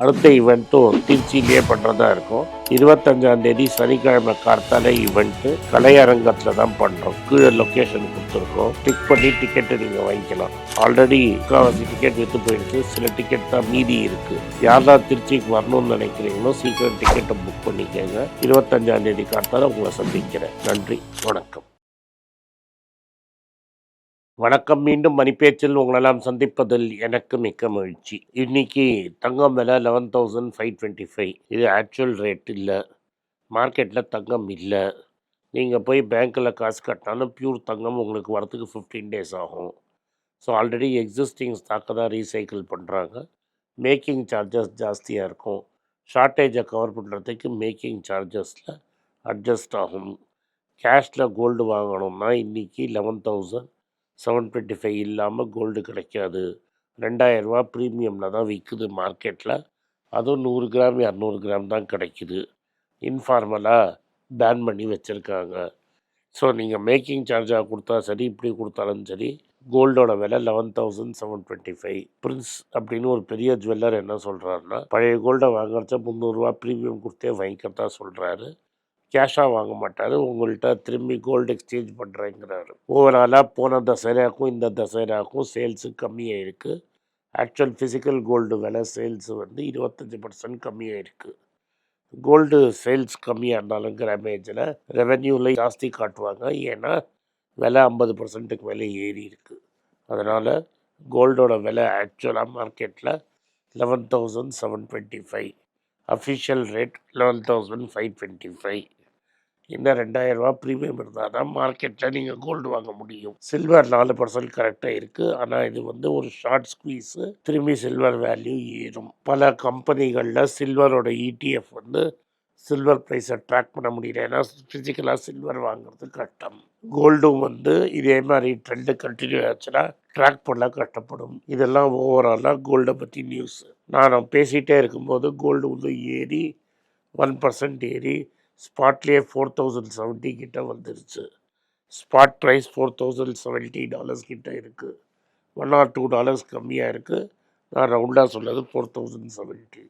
அடுத்த ஈவெண்ட்டும் திருச்சியிலேயே பண்ணுறதா இருக்கும். இருபத்தஞ்சாம் தேதி சனிக்கிழமை கார்த்தால ஈவெண்ட்டு கலையரங்கத்தில் தான் பண்ணுறோம் கீழே லொக்கேஷன் கொடுத்துருக்கோம். டிக் பண்ணி டிக்கெட்டு நீங்கள் வாங்கிக்கலாம். ஆல்ரெடி முக்கால்வாசி டிக்கெட் விற்று போயிருக்கு. சில டிக்கெட் தான் மீதி இருக்குது யாரெல்லாம் திருச்சிக்கு வரணும்னு நினைக்கிறீங்களோ சீக்கிரம் டிக்கெட்டை புக் பண்ணிக்கோங்க. இருபத்தஞ்சாம் தேதி கார்த்தால உங்களை சந்திக்கிறேன். நன்றி. வணக்கம். வணக்கம். மீண்டும் மணிப்பேச்சில் உங்களெல்லாம் சந்திப்பதில் எனக்கு மிக்க மகிழ்ச்சி. இன்னைக்கு தங்கம் விலை eleven thousand five twenty five இது ஆக்சுவல் ரேட் இல்லை. மார்க்கெட்டில் தங்கம் இல்லை. நீங்கள் போய் பேங்க்கில் காசு கட்டினாலும் பியூர் தங்கம் உங்களுக்கு வரத்துக்கு ஃபிஃப்டீன் டேஸ் ஆகும். ஸோ ஆல்ரெடி எக்ஸிஸ்டிங் ஸ்டாக்கை தான் ரீசைக்கிள் பண்ணுறாங்க மேக்கிங் சார்ஜஸ் ஜாஸ்தியாக இருக்கும். ஷார்ட்டேஜை கவர் பண்ணுறதுக்கு மேக்கிங் சார்ஜஸில் அட்ஜஸ்ட் ஆகும். கேஷில் கோல்டு வாங்கணும்னா இன்றைக்கி eleven thousand seven twenty five இல்லாமல் கோல்டு கிடைக்காது. ரெண்டாயிரரூவா ப்ரீமியமில் தான் விற்குது மார்க்கெட்டில் அதுவும் நூறு கிராம் இரநூறு கிராம் தான் கிடைக்குது. இன்ஃபார்மலாக பேன் பண்ணி வச்சுருக்காங்க. ஸோ நீங்கள் மேக்கிங் சார்ஜாக கொடுத்தா சரி இப்படி கொடுத்தாலும் சரி கோல்டோட விலை eleven thousand seven twenty five prince அப்படின்னு ஒரு பெரிய ஜுவல்லர் என்ன சொல்கிறாருன்னா பழைய கோல்டை வாங்குறச்ச முந்நூறுரூவா ப்ரீமியம் கொடுத்தே வாங்கிக்கிறதா சொல்கிறாரு கேஷாக வாங்க மாட்டார். உங்கள்கிட்ட திரும்பி கோல்டு எக்ஸ்சேஞ்ச் பண்ணுறேங்கிறாரு ஓவராலாக போன தசராக்கும் இந்த தசராக்கும் சேல்ஸு கம்மியாக இருக்குது ஆக்சுவல் ஃபிசிக்கல் கோல்டு விலை சேல்ஸ் வந்து இருபத்தஞ்சி பர்சன்ட் கம்மியாக இருக்குது கோல்டு சேல்ஸ் கம்மியாக இருந்தாலும் கிராமேஜில் ரெவென்யூவில் ஜாஸ்தி காட்டுவாங்க. ஏன்னா விலை ஐம்பது பர்சன்ட்டுக்கு விலை ஏறி இருக்குது அதனால் கோல்டோட விலை ஆக்சுவலாக மார்க்கெட்டில் eleven thousand seven twenty five official rate eleven thousand five twenty five இந்த ரெண்டாயிரரூவா ப்ரீமியம் இருந்தால் தான் மார்க்கெட்டில் நீங்கள் கோல்டு வாங்க முடியும். சில்வர் நாலு பர்சன்ட் கரெக்டாக இருக்குது ஆனால் இது வந்து ஒரு ஷார்ட் ஸ்குவீஸு திரும்பி சில்வர் வேல்யூ ஏறும். பல கம்பெனிகளில் சில்வரோட இடிஎஃப் வந்து சில்வர் ப்ரைஸை ட்ராக் பண்ண முடியல. ஏன்னா ஃபிசிக்கலாக சில்வர் வாங்குறது கஷ்டம் கோல்டும் வந்து இதே மாதிரி ட்ரெண்டு கண்டினியூ ஆச்சுன்னா ட்ராக் பண்ண கஷ்டப்படும் இதெல்லாம் ஓவராலாக கோல்டை பற்றி நியூஸ் நான் பேசிகிட்டே இருக்கும்போது கோல்டு வந்து ஏறி ஒன் பர்சன்ட் ஏறி ஸ்பாட்லேயே ஃபோர் தௌசண்ட் செவன்ட்டி கிட்ட வந்துருச்சு. Spot price four thousand seventy dollars கிட்ட இருக்குது ஒன் ஆர் டூ டாலர்ஸ் கம்மியாக இருக்குது நான் ரவுண்டாக சொன்னது ஃபோர் தௌசண்ட் செவன்ட்டி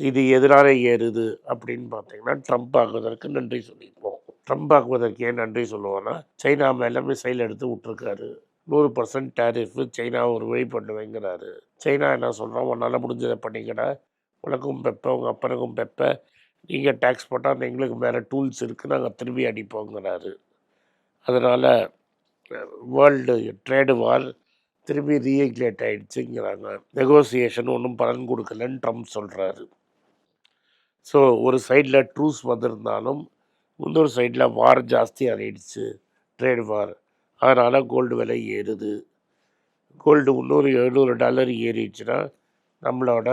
இது எதனால ஏறுது அப்படின்னு பார்த்தீங்கன்னா ட்ரம்ப் ஆகுவதற்கு நன்றி சொல்லியிருப்போம். ட்ரம்ப் ஆகுவதற்கு ஏன் நன்றி சொல்லுவோன்னா சைனா மேலே மிசைல் எடுத்து விட்ருக்காரு நூறு பர்சன்ட் டேரிஃப் சைனா ஒரு வழி பண்ணுவேங்கிறாரு. சைனா என்ன சொல்கிறோம் உன்னால் முடிஞ்சதை பண்ணிக்கடா. உனக்கும் பெப்ப உங்கள் அப்பனுக்கும் பெப்ப. நீங்கள் டேக்ஸ் போட்டால் எங்களுக்கு வேறு டூல்ஸ் இருக்குது நாங்கள் திரும்பி அடிப்போங்கிறாரு. அதனால் வேர்ல்டு ட்ரேடு வார் திரும்பி ரீஎக்லேட் ஆகிடுச்சுங்கிறாங்க நெகோசியேஷன் ஒன்றும் பலன் கொடுக்கலன்னு ட்ரம்ப் சொல்கிறாரு ஸோ ஒரு சைடில் ட்ரூஸ் வந்திருந்தாலும் இன்னொரு சைடில் வார் ஜாஸ்தி ஆகிடுச்சு ட்ரேட் வார் அதனால் கோல்டு விலை ஏறுது. கோல்டு இன்னொரு எழுநூறு டாலர் ஏறிடுச்சுன்னா நம்மளோட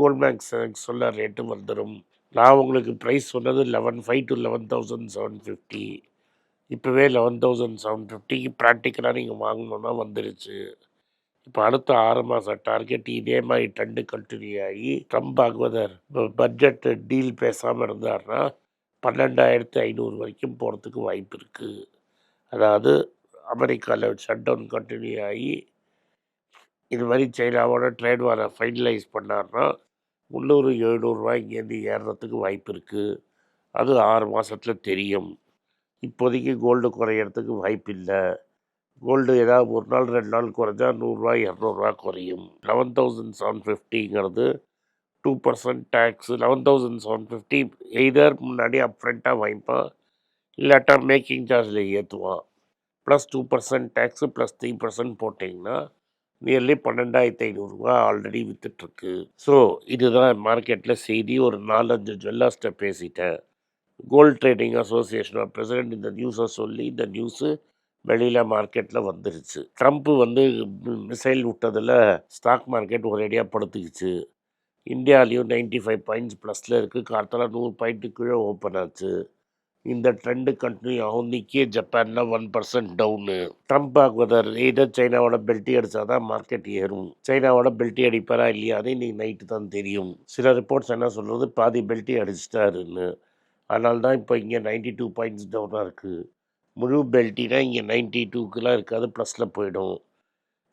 கோல்ட்மேக் சொல்ல ரேட்டு வந்துடும் நான் உங்களுக்கு ப்ரைஸ் சொன்னது eleven five to eleven thousand seven fifty இப்போவே லெவன் தௌசண்ட் செவன் ஃபிஃப்டிக்கு ப்ராக்டிக்கலாக நீங்கள் வாங்கணுன்னா வந்துருச்சு. இப்போ அடுத்த ஆறு மாதம் டார்கெட் இதே மாதிரி ட்ரெண்டு கண்டினியூ ஆகி ட்ரம்ப் ஆகுவதர் பட்ஜெட் டீல் பேசாமல் இருந்தார்னா பன்னெண்டாயிரத்து ஐநூறு வரைக்கும் போகிறதுக்கு வாய்ப்பு இருக்குது அதாவது அமெரிக்காவில் ஷட் டவுன் கண்டினியூ ஆகி இது மாதிரி சைனாவோட ட்ரேட் வாரை ஃபைனலைஸ் பண்ணார்னா முந்நூறு எழுநூறுவா இங்கேருந்து ஏறுறதுக்கு வாய்ப்பு இருக்குது அது ஆறு மாதத்தில் தெரியும். இப்போதைக்கு கோல்டு குறையிறதுக்கு வாய்ப்பு இல்லை. கோல்டு ஏதாவது ஒரு நாள் ரெண்டு நாள் குறைஞ்சா நூறுரூவா இரநூறுவா குறையும். Eleven thousand seven ஃபிஃப்டிங்கிறது two percent tax eleven thousand seven fifty either முன்னாடி அப்ரண்ட்டாக வாங்கிப்பான் இல்லாட்டா மேக்கிங் சார்ஜில் ஏற்றுவான் plus two percent tax plus three percent போட்டிங்கன்னா நியர்லி பன்னெண்டாயிரத்தி ஐநூறுரூவா ஆல்ரெடி விற்றுட்ருக்கு ஸோ இதுதான் மார்க்கெட்டில் செய்தி. ஒரு நாலஞ்சு ஜுவல்லர்ஸ்ட்டை பேசிட்டேன். கோல்ட் ட்ரேடிங் அசோசியேஷனோட பிரசிடென்ட் இந்த நியூஸை சொல்லி இந்த நியூஸு வெளியில் மார்க்கெட்டில் வந்துருச்சு. ட்ரம்ப்பு வந்து மிசைல் விட்டதில் ஸ்டாக் மார்க்கெட் ஒரேடியாக படுத்துக்கிச்சு. இந்தியாலேயும் நைன்ட்டி ஃபைவ் பாயிண்ட்ஸ் ப்ளஸில் இருக்குது கார்த்தால நூறு பாயிண்ட்டு கீழே ஓப்பன் ஆச்சு. இந்த ட்ரெண்டு கண்டினியூ ஆகும். நிக்கே ஜப்பானில் ஒன் பர்சன்ட் டவுனு ட்ரம்ப் ஆகுவதர் ஏதோ சைனாவோட பெல்ட்டி அடித்தா தான் மார்க்கெட் ஏறும். சைனாவோட பெல்ட்டி அடிப்பாரா இல்லையா அது இன்றைக்கி நைட்டு தான் தெரியும். சில ரிப்போர்ட்ஸ் என்ன சொல்கிறது பாதி பெல்ட்டி அடிச்சிட்டாருன்னு. அதனால தான் இப்போ இங்கே நைன்டி டூ பாயிண்ட்ஸ் டவுனாக இருக்குது முழு பெல்ட்டினா இங்கே நைன்டி டூக்கெலாம் இருக்காது ப்ளஸில் போயிடும்.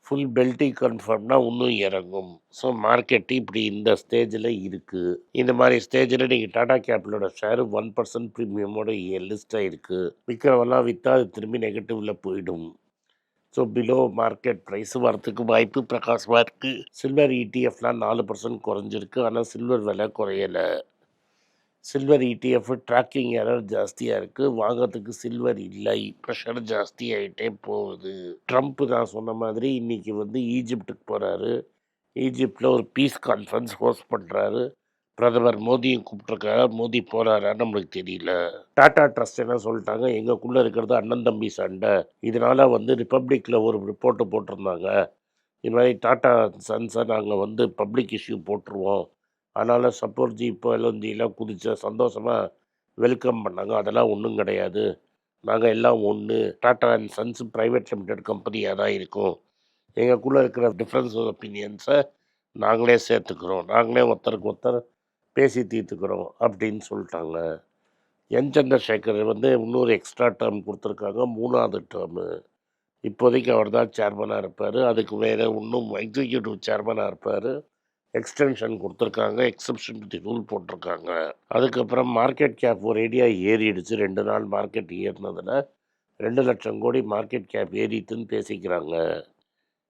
ஃபுல் பெல்ட்டி கன்ஃபார்ம்னா இன்னும் இறங்கும். ஸோ மார்க்கெட்டு இப்படி இந்த ஸ்டேஜில் இருக்குது இந்த மாதிரி ஸ்டேஜில் நீங்கள் டாடா கேபிட்டலோட ஷேர் ஒன் பர்சன்ட் ப்ரீமியமோட லிஸ்ட்டாக இருக்குது விற்கிறவெல்லாம் விற்றா அது திரும்பி நெகட்டிவில் போயிடும். ஸோ பிலோ மார்க்கெட் ப்ரைஸ் வரத்துக்கு வாய்ப்பு பிரகாசமாக இருக்குது சில்வர் இடிஎஃப்லாம் நாலு பர்சன்ட் குறைஞ்சிருக்கு. ஆனால் சில்வர் விலை குறையலை. சில்வர் இடிஎஃப் ட்ராக்கிங் எரர் ஜாஸ்தியாக இருக்குது வாங்கிறதுக்கு சில்வர் இல்லை. ப்ரெஷர் ஜாஸ்தி ஆகிட்டே போகுது. ட்ரம்ப் நான் சொன்ன மாதிரி இன்றைக்கி வந்து ஈஜிப்டுக்கு போகிறாரு ஈஜிப்டில் ஒரு பீஸ் கான்ஃபரன்ஸ் ஹோஸ்ட் பண்ணுறாரு பிரதமர் மோடியும் கூப்பிட்ருக்காரு மோடி போகிறாரா நம்மளுக்கு தெரியல. டாடா ட்ரஸ்ட் என்ன சொல்லிட்டாங்க? எங்களுக்குள்ளே இருக்கிறது அண்ணன் தம்பி சண்டை. இதனால் வந்து ரிப்பப்ளிக்கில் ஒரு ரிப்போர்ட்டு போட்டிருந்தாங்க. இது மாதிரி டாட்டா சன்ஸை நாங்கள் வந்து பப்ளிக் இஷ்யூ போட்டுருவோம். அதனால் சப்போர்ஜி இப்போ எல்லாம் குதிச்ச சந்தோஷமாக வெல்கம் பண்ணாங்க. அதெல்லாம் ஒன்றும் கிடையாது. நாங்கள் எல்லாம் ஒன்று Tata and sons private limited கம்பெனியாக தான் இருக்கும். எங்களுக்குள்ளே இருக்கிற டிஃப்ரென்ஸ் ஆஃப் ஒப்பீனியன்ஸை நாங்களே சேர்த்துக்கிறோம். நாங்களே ஒருத்தருக்கு ஒருத்தர் பேசி தீர்த்துக்கிறோம் அப்படின்னு சொல்லிட்டாங்க. என் சந்திரசேகர் வந்து இன்னொரு எக்ஸ்ட்ரா டேர்ம் கொடுத்துருக்காங்க. மூணாவது டேர்மு இப்போதைக்கு அவர் தான் சேர்மனாக இருப்பார். அதுக்கு வேறு இன்னும் எக்ஸிக்யூட்டிவ் சேர்மனாக இருப்பார். எக்ஸ்டென்ஷன் கொடுத்துருக்காங்க எக்ஸப்ஷன் தி ரூல் போட்டிருக்காங்க. அதுக்கப்புறம் மார்க்கெட் கேப் ஒரு ஏரியா ஏறிடுச்சு. ரெண்டு நாள் மார்க்கெட் ஏறினதில் ரெண்டு லட்சம் கோடி மார்க்கெட் கேப் ஏறித்துன்னு பேசிக்கிறாங்க.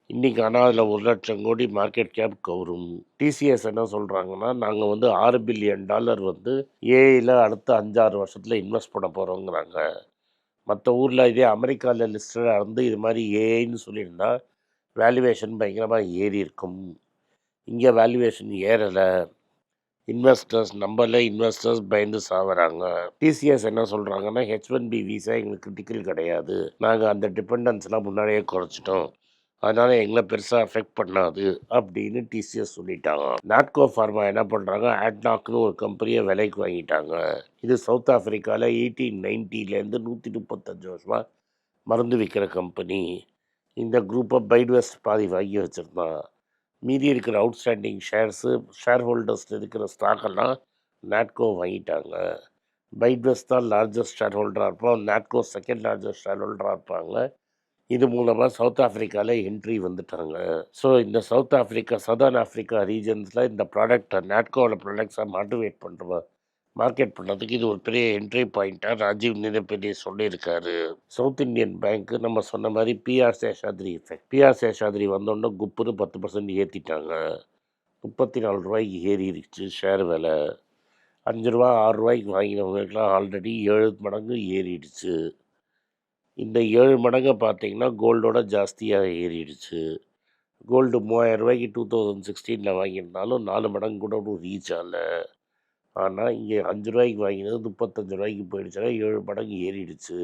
இன்றைக்கி ஆனால் அதில் ஒரு லட்சம் கோடி மார்க்கெட் கேப் கவரும். டிசிஎஸ் என்ன சொல்கிறாங்கன்னா நாங்கள் வந்து ஆறு பில்லியன் டாலர் வந்து ஏஐயில் அடுத்த அஞ்சாறு வருஷத்தில் இன்வெஸ்ட் பண்ண போகிறோங்கிறாங்க மற்ற ஊரில் இதே அமெரிக்காவில் லிஸ்டடாக இருந்து இது மாதிரி ஏஐன்னு சொல்லியிருந்தால் வேல்யூவேஷன் பயங்கரமாக ஏறி இருக்கும் இங்கே வேல்யூவேஷன் ஏறலை. இன்வெஸ்டர்ஸ் நம்பரில் இன்வெஸ்டர்ஸ் பயந்து சாவறாங்க. டிசிஎஸ் என்ன சொல்கிறாங்கன்னா ஹெச் ஒன் பி விசா எங்களுக்கு கிரிட்டிக்கல் கிடையாது. நாங்கள் அந்த டிபெண்டன்ஸ்லாம் முன்னாடியே குறைச்சிட்டோம். அதனால் எங்களை பெருசாக அஃபெக்ட் பண்ணாது அப்படின்னு டிசிஎஸ் சொல்லிட்டாங்க. நாட்கோ ஃபார்மா என்ன பண்ணுறாங்க ஆட்நாக்னு ஒரு கம்பெனியை விலைக்கு வாங்கிட்டாங்க. இது சவுத் ஆஃப்ரிக்காவில் எயிட்டீன் நைன்ட்டிலேருந்து நூற்றி முப்பத்தஞ்சு வருஷமாக மருந்து விற்கிற கம்பெனி இந்த குரூப்பை பைட்வெஸ்ட் பாதி வாங்கி வச்சுருந்தான். மீதி இருக்கிற அவுட்ஸ்டாண்டிங் ஷேர்ஸு ஷேர் ஹோல்டர்ஸ் இருக்கிற ஸ்டாக்கெல்லாம் நாட்கோ வாங்கிட்டாங்க. பைட்வெஸ் தான் லார்ஜஸ்ட் ஷேர் ஹோல்டராக இருப்போம் நாட்கோ செகண்ட் லார்ஜஸ்ட் ஷேர் ஹோல்டராக இருப்பாங்க. இது மூலமாக சவுத் ஆஃப்ரிக்காவில் என்ட்ரி வந்துட்டாங்க. ஸோ இந்த சவுத் ஆஃப்ரிக்கா சதர்ன் ஆஃப்ரிக்கா ரீஜன்ஸில் இந்த ப்ராடக்டை நாட்கோவோட ப்ராடக்ட்ஸை மாட்டிவேட் பண்ணுறோம் மார்க்கெட் பண்ணுறதுக்கு இது ஒரு பெரிய என்ட்ரி பாயிண்ட்டாக ராஜீவ் நிரப்பெரிய சொல்லியிருக்காரு. சவுத் இந்தியன் பேங்க்கு நம்ம சொன்ன மாதிரி PR Seshadri effect PR Seshadri வந்தோடனே குப்புன்னு பத்து பர்சன்ட் ஏற்றிட்டாங்க முப்பத்தி நாலு ரூபாய்க்கு ஏறிடுச்சு ஷேர் விலை. அஞ்சு ரூபா ஆறு ரூபாய்க்கு வாங்கினவங்களுக்குலாம் ஆல்ரெடி ஏழு மடங்கு ஏறிடுச்சு. இந்த ஏழு மடங்கை பார்த்தீங்கன்னா கோல்டோட ஜாஸ்தியாக ஏறிடுச்சு. கோல்டு மூவாயிரம் ரூபாய்க்கு டூ தௌசண்ட் சிக்ஸ்டீனில் வாங்கியிருந்தாலும் நாலு மடங்கு கூட ஒன்றும் ரீச் ஆகலை. ஆனால் இங்கே அஞ்சு ரூபாய்க்கு வாங்கினது முப்பத்தஞ்சு ரூபாய்க்கு போயிடுச்சுன்னா ஏழு மடங்கு ஏறிடுச்சு.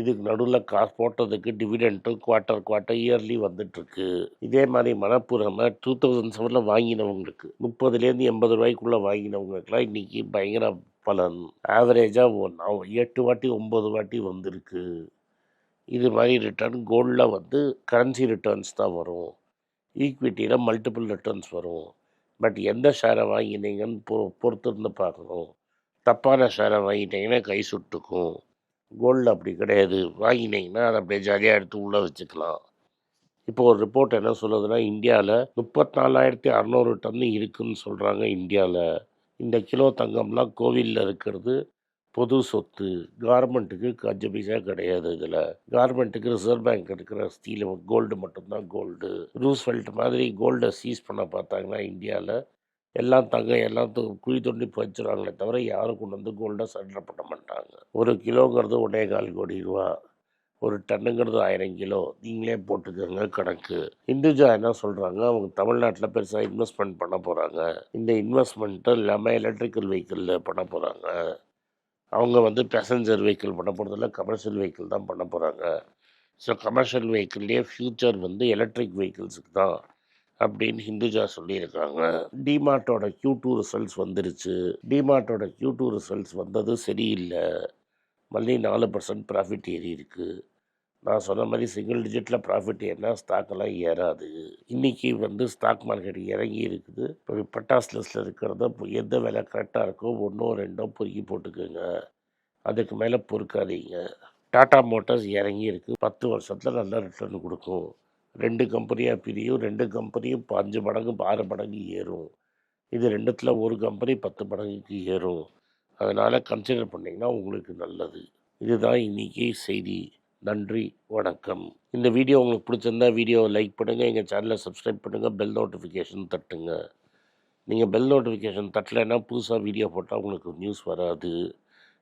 இதுக்கு நடுவில் காசு போட்டதுக்கு டிவிடெண்ட்டும் குவார்ட்டர் குவார்ட்டர் இயர்லி வந்துட்டுருக்கு. இதே மாதிரி மனப்பூர்வமாக டூ தௌசண்ட் செவனில் வாங்கினவங்களுக்கு முப்பதுலேருந்து எண்பது ரூபாய்க்குள்ளே வாங்கினவங்களுக்குலாம் இன்றைக்கி பயங்கர பலன். ஆவரேஜாக ஒன் எட்டு வாட்டி ஒம்பது வாட்டி வந்திருக்கு. இது மாதிரி ரிட்டர்ன் கோல்டில் வந்து கரன்சி ரிட்டர்ன்ஸ் தான் வரும். ஈக்விட்டியில் மல்டிபிள் ரிட்டர்ன்ஸ் வரும். பட் எந்த ஷேரை வாங்கினீங்கன்னு பொ பொறுத்திருந்து பார்க்கணும். தப்பான ஷேரை வாங்கிட்டீங்கன்னா கை சுட்டுக்கும். கோல்டு அப்படி கிடையாது. வாங்கினீங்கன்னா அதை அப்படியே ஜாலியாக எடுத்து உள்ளே வச்சுக்கலாம். இப்போ ஒரு ரிப்போர்ட் என்ன சொல்லுதுன்னா இந்தியாவில் முப்பத்தினாலாயிரத்தி அறநூறு டன் இருக்குதுன்னு சொல்கிறாங்க இந்தியாவில் இந்த கிலோ தங்கம்லாம் கோவிலில் இருக்கிறது பொது சொத்து கார்மெண்ட்டுக்கு கஞ்ச பைசா கிடையாது இதில். கார்மெண்ட்டுக்கு ரிசர்வ் பேங்க் இருக்கிற ஸ்டீல் கோல்டு மட்டும்தான் கோல்டு ரூஸ்வெல்ட் மாதிரி கோல்டை சீஸ் பண்ண பார்த்தாங்கன்னா இந்தியாவில் எல்லாம் தங்கம் எல்லாம் குழி தோண்டி வச்சுருவாங்களே தவிர யாரும் கொண்டு வந்து கோல்டை சரண்டர் பண்ண மாட்டாங்க. ஒரு கிலோங்கிறது ஒன்றே கால் கோடி ரூபா. ஒரு டன்னுங்கிறது ஆயிரம் கிலோ. நீங்களே போட்டுக்கோங்க கணக்கு. இந்துஜா என்ன சொல்கிறாங்க அவங்க தமிழ்நாட்டில் பெருசாக இன்வெஸ்ட்மெண்ட் பண்ண போகிறாங்க இந்த இன்வெஸ்ட்மெண்ட்டு இல்லாமல் எலக்ட்ரிக்கல் வெஹிக்கிளில் பண்ண போகிறாங்க அவங்க வந்து பேசஞ்சர் வெஹிக்கிள் பண்ண போகிறதில்ல கமர்ஷியல் வெஹிக்கிள் தான் பண்ண போகிறாங்க ஸோ கமர்ஷியல் வெஹிக்கிள்லேயே ஃப்யூச்சர் வந்து எலக்ட்ரிக் வெஹிக்கிள்ஸுக்கு தான் அப்படின்னு ஹிந்துஜா சொல்லியிருக்காங்க. டிமார்ட்டோட க்யூ டூ ரிசல்ட்ஸ் வந்துருச்சு. டிமார்ட்டோட க்யூ டூ ரிசல்ட்ஸ் வந்தது சரியில்லை. மல்லி நாலு பர்சன்ட் ப்ராஃபிட் ஏறி இருக்குது நான் சொன்ன மாதிரி சிங்கிள் டிஜிட்டில் ப்ராஃபிட் ஏன்னா ஸ்டாக்கெல்லாம் ஏறாது. இன்றைக்கி வந்து ஸ்டாக் மார்க்கெட் இறங்கி இருக்குது. இப்போ பட்டாஸ் லிஸ்ட்டில் இருக்கிறத எந்த விலை கரெக்டாக இருக்கோ ஒன்றோ ரெண்டோ பொறுக்கி போட்டுக்கோங்க. அதுக்கு மேலே பொறுக்காதீங்க. டாட்டா மோட்டார்ஸ் இறங்கி இருக்குது பத்து வருஷத்தில் நல்ல ரிட்டர்ன் கொடுக்கும். ரெண்டு கம்பெனியாக பிரியும் ரெண்டு கம்பெனியும் அஞ்சு மடங்கு ஆறு மடங்கு ஏறும். இது ரெண்டுத்தில் ஒரு கம்பெனி பத்து மடங்குக்கு ஏறும். அதனால் கன்சிடர் பண்ணிங்கன்னா உங்களுக்கு நல்லது. இதுதான் இன்றைக்கி செய்தி. நன்றி வணக்கம். இந்த வீடியோ உங்களுக்கு பிடிச்சிருந்தா வீடியோவை லைக் பண்ணுங்கள் எங்கள் சேனலை சப்ஸ்கிரைப் பண்ணுங்கள் பெல் நோட்டிஃபிகேஷன் தட்டுங்க. நீங்கள் பெல் நோட்டிஃபிகேஷன் தட்டலைன்னா புதுசாக வீடியோ போட்டால் உங்களுக்கு நியூஸ் வராது.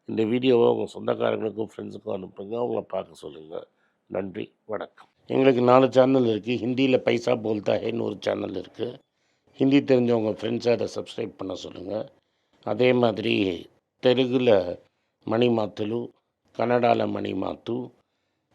இந்த வீடியோவை உங்கள் சொந்தக்காரங்களுக்கும் ஃப்ரெண்ட்ஸுக்கும் அனுப்புங்க அவங்கள பார்க்க சொல்லுங்கள் நன்றி வணக்கம். எங்களுக்கு நாலு சேனல் இருக்குது ஹிந்தியில் பைசா போல்தா ஹேன்னு ஒரு சேனல் இருக்குது ஹிந்தி தெரிஞ்சவங்க ஃப்ரெண்ட்ஸை அதை சப்ஸ்கிரைப் பண்ண சொல்லுங்கள் அதே மாதிரி தெலுங்கில் மணி மாத்துலு கன்னடாவில் மணி